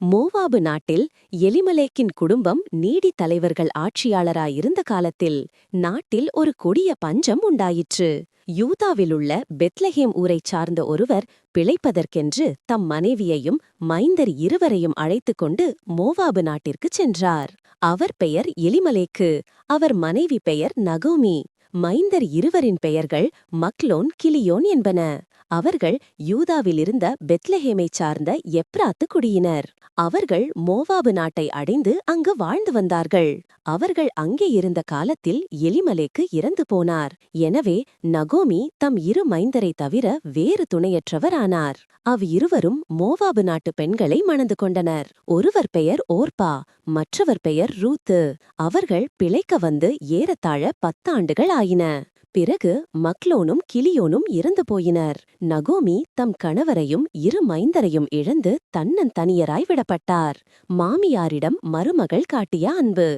மோவாபு நாட்டில் எலிமலேக்கின் குடும்பம் நீடி தலைவர்கள் ஆட்சியாளராயிருந்த காலத்தில் நாட்டில் ஒரு கொடிய பஞ்சம் உண்டாயிற்று. யூதாவிலுள்ள பெத்லஹேம் ஊரைச் சார்ந்த ஒருவர் பிழைப்பதற்கென்று தம் மனைவியையும் மைந்தர் இருவரையும் அழைத்துக் கொண்டு மோவாபு நாட்டிற்குச் சென்றார். அவர் பெயர் எலிமலேக்கு அவர் மனைவி பெயர் நகோமி மைந்தர் இருவரின் பெயர்கள் மக்லோன் கிளியோன் என்பன. அவர்கள் யூதாவிலிருந்த பெத்லஹேமைச் சார்ந்த எப்ராத்து குடியினர். அவர்கள் மோவாபு நாட்டை அடைந்து அங்கு வாழ்ந்து வந்தார்கள். அவர்கள் அங்கே இருந்த காலத்தில் எலிமலைக்கு இறந்து போனார். எனவே நகோமி தம் இரு மைந்தரை தவிர வேறு துணையற்றவர் ஆனார் அவ் இருவரும் மோவாபு நாட்டு பெண்களை மணந்து கொண்டனர். ஒருவர் பெயர் ஓர்பா மற்றவர் பெயர் ரூத்து. அவர்கள் பிழைக்க வந்து ஏறத்தாழ பத்தாண்டுகள் ஆயின. பிறகு மக்லோனும் கிளியோனும் இறந்து போயினர். நகோமி தம் கணவரையும் இரு மைந்தரையும் இழந்து தன்னன் தனியராய் விடப்பட்டார். மாமியாரிடம் மருமகள் காட்டிய அன்பு.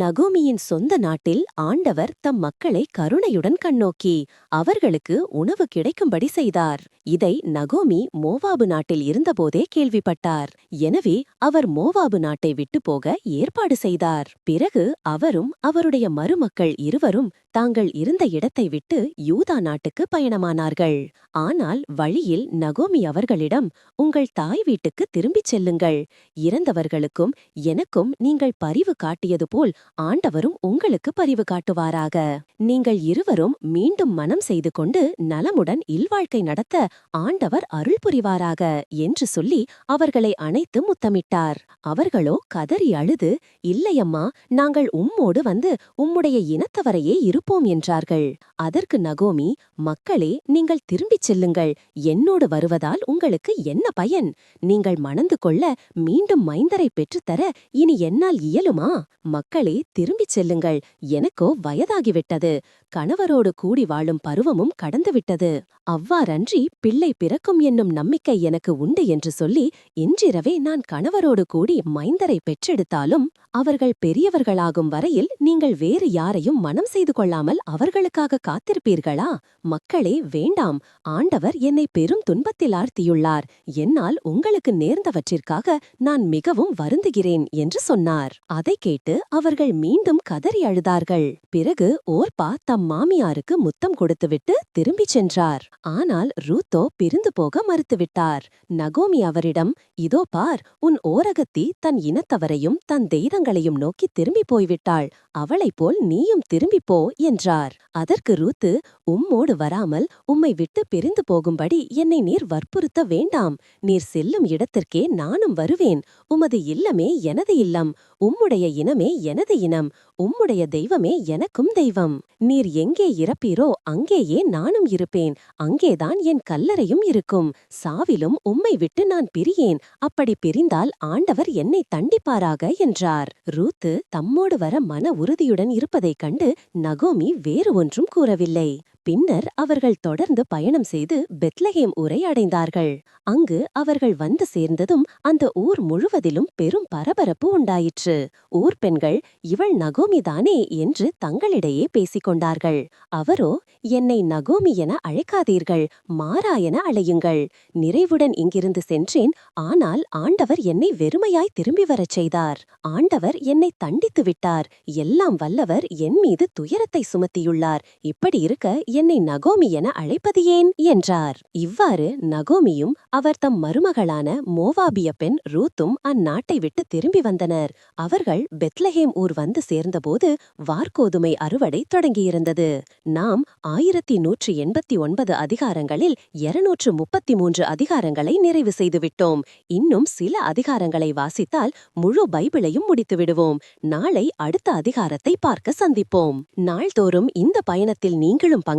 நகோமியின் சொந்த நாட்டில் ஆண்டவர் தம் மக்களை கருணையுடன் கண்ணோக்கி அவர்களுக்கு உணவு கிடைக்கும்படி செய்தார். இதை நகோமி மோவாபு நாட்டில் இருந்தபோதே கேள்விப்பட்டார். எனவே அவர் மோவாபு நாட்டை விட்டு போக ஏற்பாடு செய்தார். பிறகு அவரும் அவருடைய மருமக்கள் இருவரும் தாங்கள் இருந்த இடத்தை விட்டு யூதா நாட்டுக்கு பயணமானார்கள். ஆனால் வழியில் நகோமி அவர்களிடம் உங்கள் தாய் வீட்டுக்கு திரும்பிச் செல்லுங்கள். இறந்தவர்களுக்கும் எனக்கும் நீங்கள் பரிவு காட்டியது போல் ஆண்டவரும் உங்களுக்கு பரிவு காட்டுவாராக. நீங்கள் இருவரும் மீண்டும் மனம் செய்து கொண்டு நலமுடன் இல்வாழ்க்கை நடத்த ஆண்டவர் அருள் புரிவாராக என்று சொல்லி அவர்களை அணைத்து முத்தமிட்டார். அவர்களோ கதறி அழுது இல்லையம்மா நாங்கள் உம்மோடு வந்து உம்முடைய இனத்தவரையே இரு இருப்போம் என்றார்கள். அதற்கு நகோமி மக்களே நீங்கள் திரும்பிச் செல்லுங்கள். என்னோடு வருவதால் உங்களுக்கு என்ன பயன்? நீங்கள் மணந்து கொள்ள மீண்டும் மைந்தரை பெற்றுத்தர இனி என்னால் இயலுமா? மக்களே திரும்பிச் செல்லுங்கள். எனக்கோ வயதாகிவிட்டது. கணவரோடு கூடி வாழும் பருவமும் கடந்துவிட்டது. அவ்வாறன்றி பிள்ளை பிறக்கும் என்னும் நம்பிக்கை எனக்கு உண்டு என்று சொல்லி இன்றிரவே நான் கணவரோடு கூடி மைந்தரை பெற்றெடுத்தாலும் அவர்கள் பெரியவர்களாகும் வரையில் நீங்கள் வேறு யாரையும் மனம் செய்து கொள்ளாமல் அவர்களுக்காக காத்திருப்பீர்களா? மக்களே வேண்டாம். ஆண்டவர் என்னை பெரும் துன்பத்தில் ஆர்த்தியுள்ளார் என்னால் உங்களுக்கு நேர்ந்தவற்றிற்காக நான் மிகவும் வருந்துகிறேன் என்று சொன்னார். அதை கேட்டு அவர்கள் மீண்டும் கதறி அழுதார்கள். பிறகு ஓர்பா தம் மாமியாருக்கு முத்தம் கொடுத்துவிட்டு திரும்பிச் சென்றார். ஆனால் ரூத்தோ பிரிந்து போக மறுத்துவிட்டார். நகோமி அவரிடம் இதோ பார் உன் ஓரகத்தி தன் இனத்தவரையும் தன் தெய்வங்களையும் நோக்கி திரும்பி போய்விட்டாள். அவளைப் போல் நீயும் திரும்பிப் போ என்றார். அதற்கு ரூத்து உம்மோடு வராமல் உம்மை விட்டு பிரிந்து போகும்படி என்னை நீர் வற்புறுத்த வேண்டாம். நீர் செல்லும் இடத்திற்கே நானும் வருவேன். உமது இல்லமே எனது இல்லம். உம்முடைய இனமே எனது இனம். உம்முடைய தெய்வமே எனக்கும் தெய்வம். நீர் எங்கே இறப்பீரோ அங்கேயே நானும் இருப்பேன். அங்கேதான் என் கல்லறையும் இருக்கும். சாவிலும் உம்மை விட்டு நான் பிரியேன். அப்படி பிரிந்தால் ஆண்டவர் என்னை தண்டிப்பாராக என்றார். ரூத்து தம்மோடு வர மன உறுதியுடன் இருப்பதைக் கண்டு நகோமி வேறு ஒன்றும் கூறவில்லை. பின்னர் அவர்கள் தொடர்ந்து பயணம் செய்து பெத்லஹேம் ஊரை அடைந்தார்கள். அங்கு அவர்கள் வந்து சேர்ந்ததும் அந்த ஊர் முழுவதிலும் பெரும் பரபரப்பு உண்டாயிற்று. ஊர் பெண்கள் இவள் நகோமிதானே என்று தங்களிடையே பேசிக் கொண்டார்கள். அவரோ என்னை நகோமி என அழைக்காதீர்கள் மாறா என அழையுங்கள். நிறைவுடன் இங்கிருந்து சென்றேன் ஆனால் ஆண்டவர் என்னை வெறுமையாய் திரும்பி வரச் செய்தார். ஆண்டவர் என்னை தண்டித்து விட்டார். எல்லாம் வல்லவர் என் மீது துயரத்தை சுமத்தியுள்ளார். இப்படி இருக்க என்னை நகோமி என அழைப்பது ஏன்? என்றார். இவ்வாறு நகோமியும் அவர் தம் மருமகளான மோவாபிய பெண் ரூத்தும் அந்நாட்டை விட்டு திரும்பி வந்தனர். அவர்கள் பெத்லஹேம் ஊர் வந்து சேர்ந்தபோது வார்கோதுமை அறுவடை தொடங்கியிருந்தது. நாம் ஆயிரத்தி நூற்றி எண்பத்தி ஒன்பது அதிகாரங்களில் இருநூற்று முப்பத்தி மூன்று அதிகாரங்களை நிறைவு செய்துவிட்டோம். இன்னும் சில அதிகாரங்களை வாசித்தால் முழு பைபிளையும் முடித்துவிடுவோம். நாளை அடுத்த அதிகாரத்தை பார்க்க சந்திப்போம். நாள்தோறும் இந்த பயணத்தில் நீங்களும் பங்கு